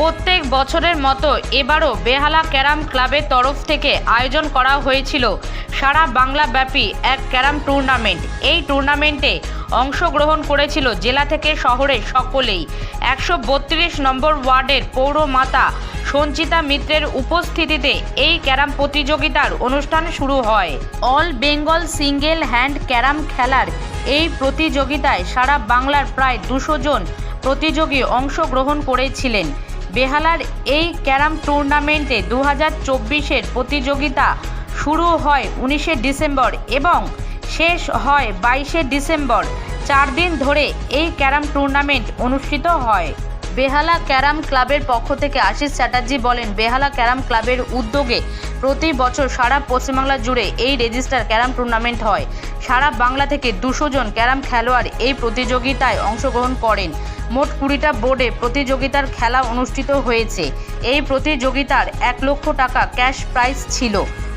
প্রত্যেক বছরের মতো এবারও বেহালা ক্যারাম ক্লাবের তরফ থেকে আয়োজন করা হয়েছিল। সারা বাংলাব্যাপী এক ক্যারাম টুর্নামেন্ট। এই টুর্নামেন্টে অংশগ্রহণ করেছিল জেলা থেকে শহরের সকলেই। একশো বত্রিশ নম্বর ওয়ার্ডের পৌরমাতা সঞ্চিতা মিত্রের উপস্থিতিতে এই ক্যারাম প্রতিযোগিতার অনুষ্ঠান শুরু হয়। All Bengal single hand carrom খেলার এই প্রতিযোগিতায় সারা বাংলার প্রায় দুশো জন প্রতিযোগী অংশগ্রহণ করেছিলেন। বেহালার এই ক্যারাম টুর্নামেন্টে দু হাজার চব্বিশের প্রতিযোগিতা শুরু হয় উনিশে ডিসেম্বর এবং শেষ হয় বাইশে ডিসেম্বর। চার দিন ধরে এই ক্যারাম টুর্নামেন্ট অনুষ্ঠিত হয়। বেহালা ক্যারাম ক্লাবের পক্ষ থেকে আশিস চ্যাটার্জি বলেন, বেহালা ক্যারাম ক্লাবের উদ্যোগে প্রতি বছর সারা পশ্চিমবাংলা জুড়ে এই রেজিস্টার ক্যারাম টুর্নামেন্ট হয়। সারা বাংলা থেকে দুশো জন ক্যারাম খেলোয়াড় এই প্রতিযোগিতায় অংশগ্রহণ করেন। মোট কুড়িটা বোর্ডে প্রতিযোগিতার খেলা অনুষ্ঠিত হয়েছে। এই প্রতিযোগিতার এক লক্ষ টাকা ক্যাশ প্রাইজ ছিল।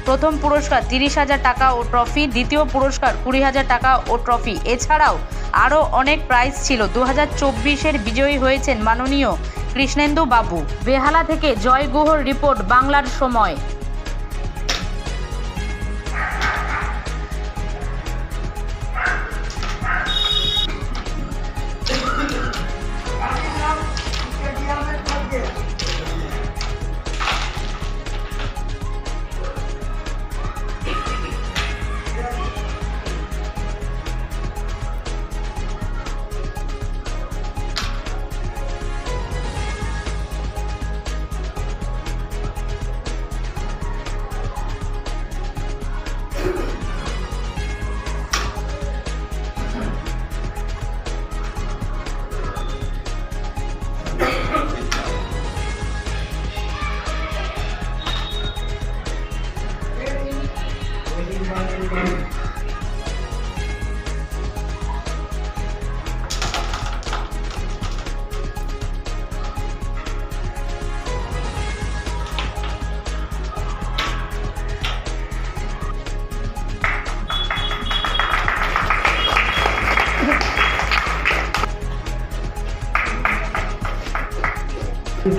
প্রথম পুরস্কার তিরিশ হাজার টাকা ও ট্রফি, দ্বিতীয় পুরস্কার কুড়ি হাজার টাকা ও ট্রফি। এছাড়াও আরও অনেক প্রাইজ ছিল। দু হাজার চব্বিশের বিজয়ী হয়েছেন মাননীয় কৃষ্ণেন্দু বাবু। বেহালা থেকে জয় গুহর রিপোর্ট, বাংলার সময়।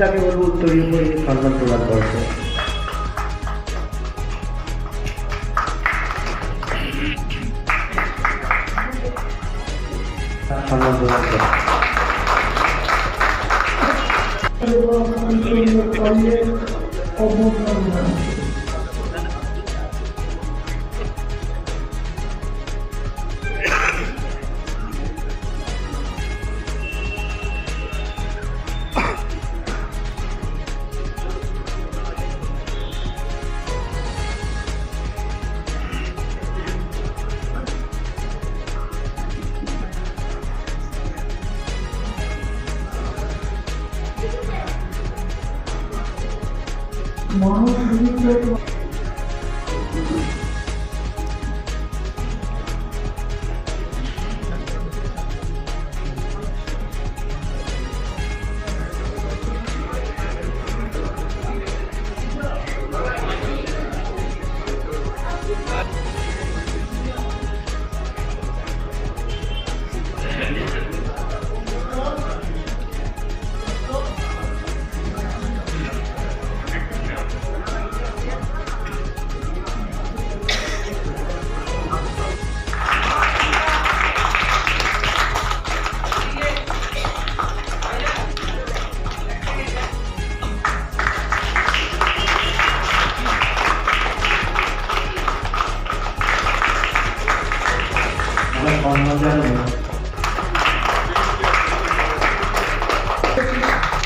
তাকে বলব উত্তরীয় পরিবেশ সম্মান প্রদান করতে সম্মান প্রদান আমরা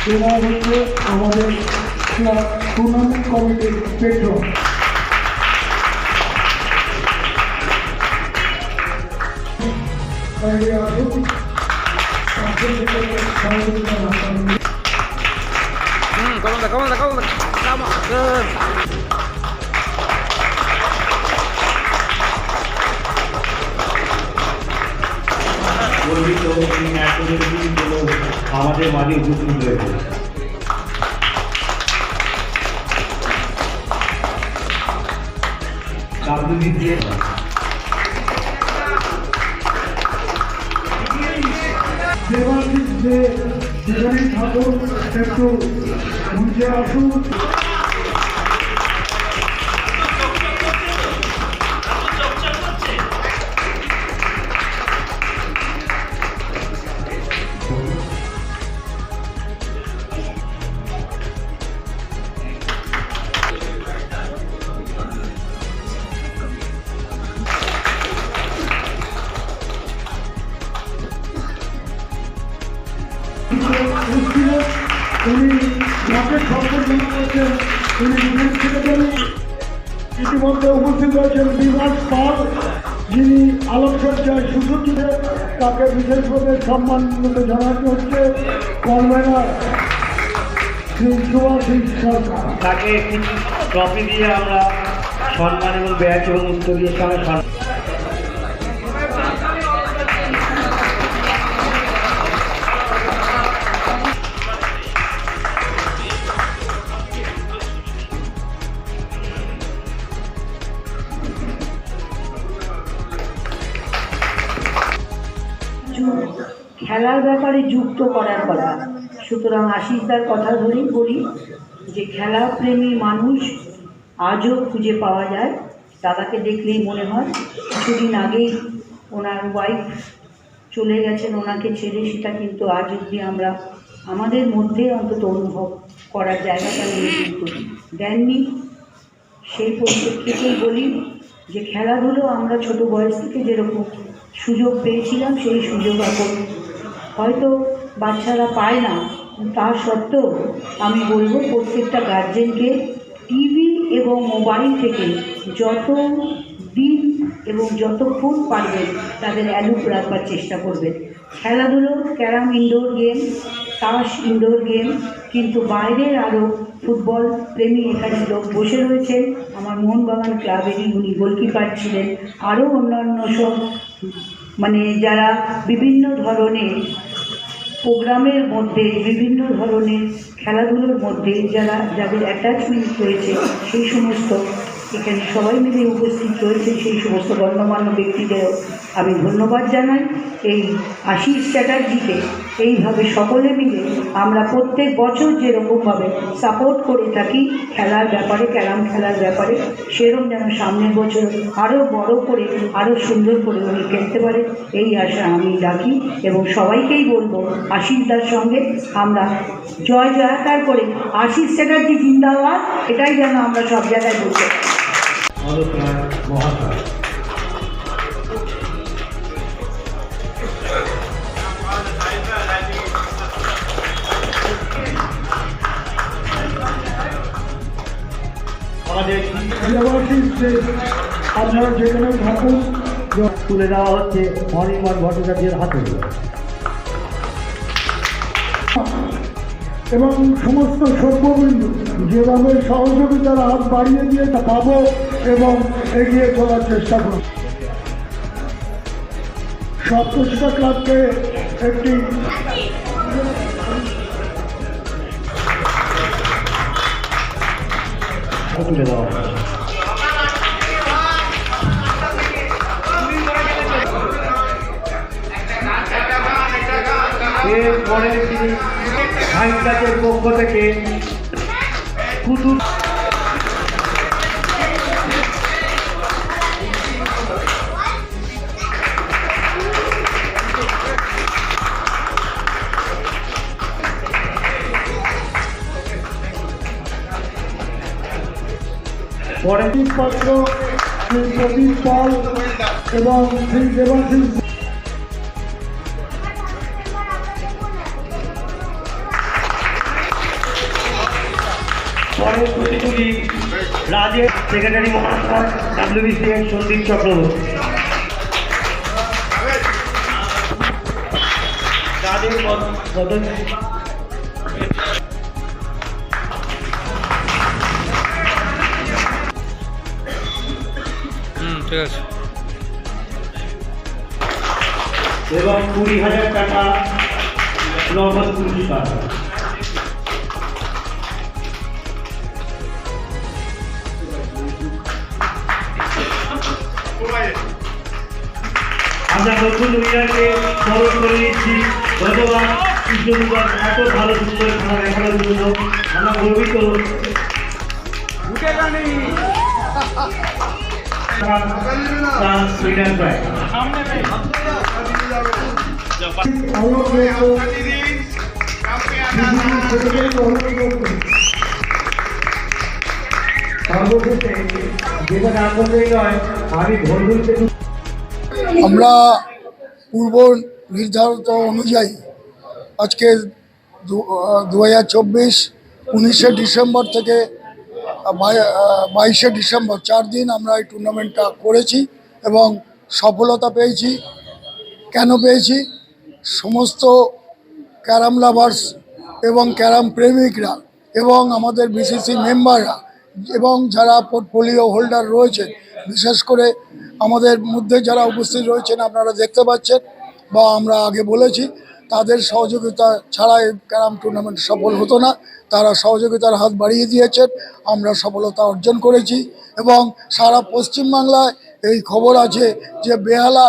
এরা হচ্ছে আমাদের টুর্নামেন্ট কমিটির তাদের ভিতরে সহযোগিতা রাখা Hmm, গর্বিত জন্য আমাদের মাঝে উপস্থিত হয়েছে দিয়ে দেবাশিস যে ঠাকুর একটু মঞ্চে আসুন ইতিমধ্যে উপস্থিত হয়েছেন বিভাস পাল যিনি আলোকসজ্জায় সুসজ্জিত তাকে বিশেষভাবে সম্মান জানাতে হচ্ছে কনভেনার শ্রী সুভাষিস সরকার। তাকে একটি ট্রফি দিয়ে আমরা সম্মান এবং ব্যাচ এবং উত্তরীয় সঙ্গে সম্মান খেলার ব্যাপারে যুক্ত করার কথা। সুতরাং আশিসদার কথা ধরেই বলি যে, খেলা প্রেমী মানুষ আজও খুঁজে পাওয়া যায়। দাদাকে দেখলেই মনে হয় কিছুদিন আগেই ওনার ওয়াইফ চলে গেছেন, ওনাকে ছেড়ে। সেটা কিন্তু আজ অবধি আমরা আমাদের মধ্যে অন্তত অনুভব করার জায়গাটা নিয়ে কিন্তু দেননি। সেই পরিপ্রেক্ষিতেই বলি যে, খেলাধুলো আমরা ছোট বয়স থেকে যেরকম সুযোগ পেয়েছিলাম, সেই সুযোগ এখন হয়তো বাচ্চারা পায় না। তা সত্ত্বেও আমি বলব, প্রত্যেকটা গার্জেনকে টিভি এবং মোবাইল থেকে যত দিন এবং যতক্ষণ পারবেন, তাদের অ্যালুপ রাখবার চেষ্টা করবেন। খেলাধুলো, ক্যারাম ইনডোর গেম তাস ইনডোর গেম কিন্তু বাইরের আরও ফুটবল প্রেমী এখানে লোক বসে রয়েছেন। আমার মোহনবাগান ক্লাবেরই উনি গোলকিপার ছিলেন। আরও অন্যান্য সব মানে যারা বিভিন্ন ধরনের প্রোগ্রামের মধ্যে বিভিন্ন ধরনের খেলাধুলোর মধ্যে যারা, যাদের অ্যাটাচমেন্ট রয়েছে, সেই সমস্ত এখানে সবাই মিলে উপস্থিত রয়েছে, সেই সমস্ত গণ্যমান্য ব্যক্তিদেরও আমি ধন্যবাদ জানাই। এই আশিস চ্যাটার্জিকে এইভাবে সকলে মিলে আমরা প্রত্যেক বছর যেরকমভাবে সাপোর্ট করে থাকি খেলার ব্যাপারে, ক্যারাম খেলার ব্যাপারে, সেরকম যেন সামনের বছর আরও বড় করে আরও সুন্দর করে উনি খেলতে পারে, এই আশা আমি রাখি এবং সবাইকেই বলব আশিসদার সঙ্গে আমরা জয় জয়াকার করে আশিস চ্যাটার্জি জিন্দাবাদ, এটাই যেন আমরা সব জায়গায় বলতে পারি। আপনারা যেখানে থাকুন তুলে দেওয়া হচ্ছে অনির্বাণ ভট্টাচার্যের হাতে এবং সমস্ত সভ্যবিন্দু যেভাবে সহযোগিতার হাত বাড়িয়ে দিয়ে তা পাবো এবং এগিয়ে চলার চেষ্টা করব। সপ্তশিকা ক্লাবকে একটি তুলে দেওয়া এরপরে তিনি সাহিত্যাচের পক্ষ থেকে পরে পাত্র শ্রী প্রদীপ পাল এবং শ্রী দেবাশিস সেক্রেটারি মহাশয় ডাব্লিউবিসি এর সন্দীপ চক্রবর্তী তাদের পদ- ঠিক আছে। এবং কুড়ি হাজার টাকা নগদ পুরস্কার আমরা নতুন উইনারকে বরণ করে নিচ্ছি ধন্যবাদ কৃষ্ণদুর্গা এত ভালো সুন্দর খেলা দেখানোর জন্য আমরা গর্বিত প্রায় আমরা পূর্ব নির্ধারিত অনুযায়ী আজকে দু হাজার চব্বিশ উনিশে ডিসেম্বর থেকে বাই- বাইশে ডিসেম্বর চার দিন আমরা এই টুর্নামেন্টটা করেছি এবং সফলতা পেয়েছি। কেন পেয়েছি? সমস্ত ক্যারাম লাভার্স এবং ক্যারাম প্রেমিকরা এবং আমাদের বিসিসি মেম্বাররা এবং যারা পোর্টফোলিও হোল্ডার রয়েছেন, বিশেষ করে আমাদের মধ্যে যারা উপস্থিত রয়েছেন, আপনারা দেখতে পাচ্ছেন বা আমরা আগে বলেছি, তাদের সহযোগিতা ছাড়া এই ক্যারাম টুর্নামেন্ট সফল হতো না। তারা সহযোগিতার হাত বাড়িয়ে দিয়েছেন, আমরা সফলতা অর্জন করেছি এবং সারা পশ্চিমবাংলায় এই খবর আছে যে বেহালা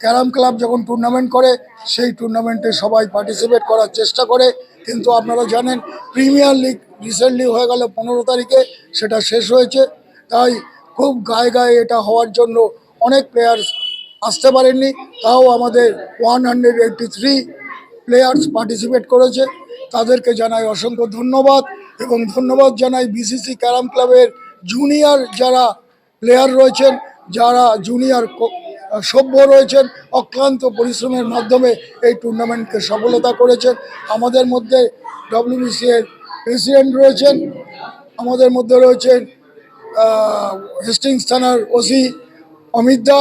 ক্যারাম ক্লাব যখন টুর্নামেন্ট করে, সেই টুর্নামেন্টে সবাই পার্টিসিপেট করার চেষ্টা করে। কিন্তু আপনারা জানেন প্রিমিয়ার লিগ রিসেন্টলি হয়ে গেল পনেরো তারিখে, সেটা শেষ হয়েছে। তাই খুব গায়ে গায়ে এটা হওয়ার জন্য অনেক প্লেয়ার্স আসতে পারেননি। তাও আমাদের one hundred eighty three players participate করেছে। তাদেরকে জানাই অসংখ্য ধন্যবাদ এবং ধন্যবাদ জানাই বিসিসি ক্যারাম ক্লাবের জুনিয়র যারা প্লেয়ার রয়েছেন, যারা জুনিয়র সভ্য রয়েছেন, অক্লান্ত পরিশ্রমের মাধ্যমে এই টুর্নামেন্টকে সফলতা করেছেন। আমাদের মধ্যে ডব্লিউবিসি এর প্রেসিডেন্ট রয়েছেন, আমাদের মধ্যে রয়েছেন হেস্টিংস থানার ওসি অমিত দা,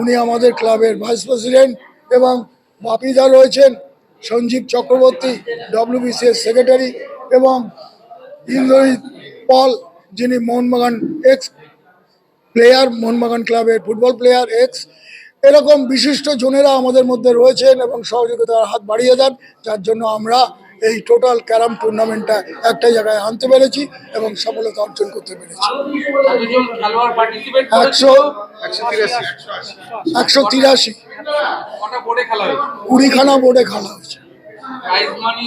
উনি আমাদের ক্লাবের ভাইস প্রেসিডেন্ট এবং বাপিদা রয়েছেন, সঞ্জীব চক্রবর্তী ডব্লিউবিসি এর সেক্রেটারি এবং ইন্দ্রজিৎ পল, যিনি মোহনবাগান এক্স প্লেয়ার মোহনবাগান ক্লাবের ফুটবল প্লেয়ার এক্স এরকম বিশিষ্ট জনেরা আমাদের মধ্যে রয়েছেন এবং সহযোগিতার হাত বাড়িয়ে দেন যার জন্য আমরা এই টোটাল ক্যারাম টুর্নামেন্টটা একটা জায়গায় আনতে পেরেছি এবং সফলতা অর্জন করতে পেরেছি। কতজন খেলোয়াড় পার্টিসিপেট একশো একশো তিরাশি। কুড়িখানা বোর্ডে খেলা হয়েছে। মানি?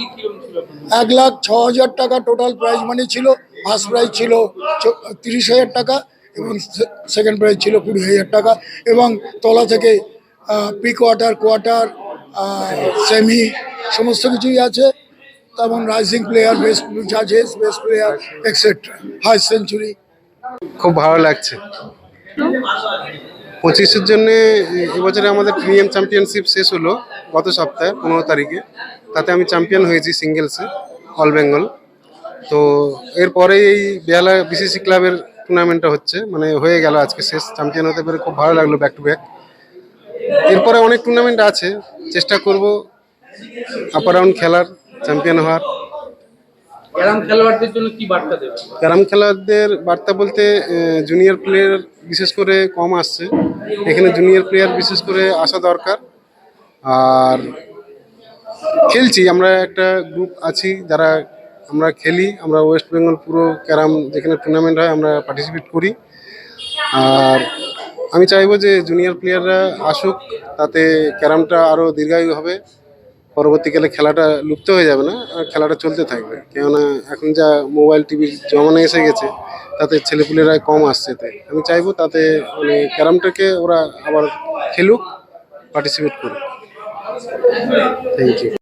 এক লাখ ছ হাজার টাকা টোটাল প্রাইজ মানি ছিল ফার্স্ট প্রাইজ ছিল তিরিশ হাজার টাকা। এবং সেকেন্ড প্রাইজ ছিল কুড়ি হাজার টাকা এবং তলা থেকে প্রি কোয়ার্টার কোয়ার্টার সেমি সমস্ত কিছুই আছে। তেমন rising player best জাজেস best player extra high century খুব ভালো লাগছে। পঁচিশের জন্য এবছরে আমাদের প্রিমিয়াম চ্যাম্পিয়নশিপ শেষ হলো গত সপ্তাহে, পনেরো তারিখে। তাতে আমি চ্যাম্পিয়ন হয়েছি সিঙ্গেলসে অল বেঙ্গল তো এরপরে এই বেহালা বিসিসি ক্লাবের টুর্নামেন্টটা হচ্ছে মানে হয়ে গেল আজকে শেষ চ্যাম্পিয়ন হতে পেরে খুব ভালো লাগল ব্যাক টু ব্যাক এরপরে অনেক টুর্নামেন্ট আছে চেষ্টা করব আপার রাউন্ড খেলার চ্যাম্পিয়ন হওয়ার। ক্যারাম খেলোয়াড়দের জন্য কি বার্তা দেবে ক্যারাম খেলোয়াড়দের বার্তা বলতে জুনিয়র প্লেয়ার বিশেষ করে কম আসছে। এখানে জুনিয়র প্লেয়ার বিশেষ করে আসা দরকার। আর খেলছি আমরা একটা গ্রুপ আছি যারা আমরা খেলি, আমরা ওয়েস্ট বেঙ্গল পুরো ক্যারাম যেখানে টুর্নামেন্ট হয় আমরা পার্টিসিপেট করি। আর আমি চাইব যে জুনিয়র প্লেয়াররা আসুক, তাতে ক্যারামটা আরও দীর্ঘায়ু হবে। পরবর্তীকালে খেলাটা লুপ্ত হয়ে যাবে না, আর খেলাটা চলতে থাকবে। কেননা এখন যা মোবাইল টিভির জমানা এসে গেছে, তাতে ছেলেপুলেরা কম আসছে তাই আমি চাইব তাতে মানে ক্যারামটাকে ওরা আবার খেলুক পার্টিসিপেট করুক। Thank you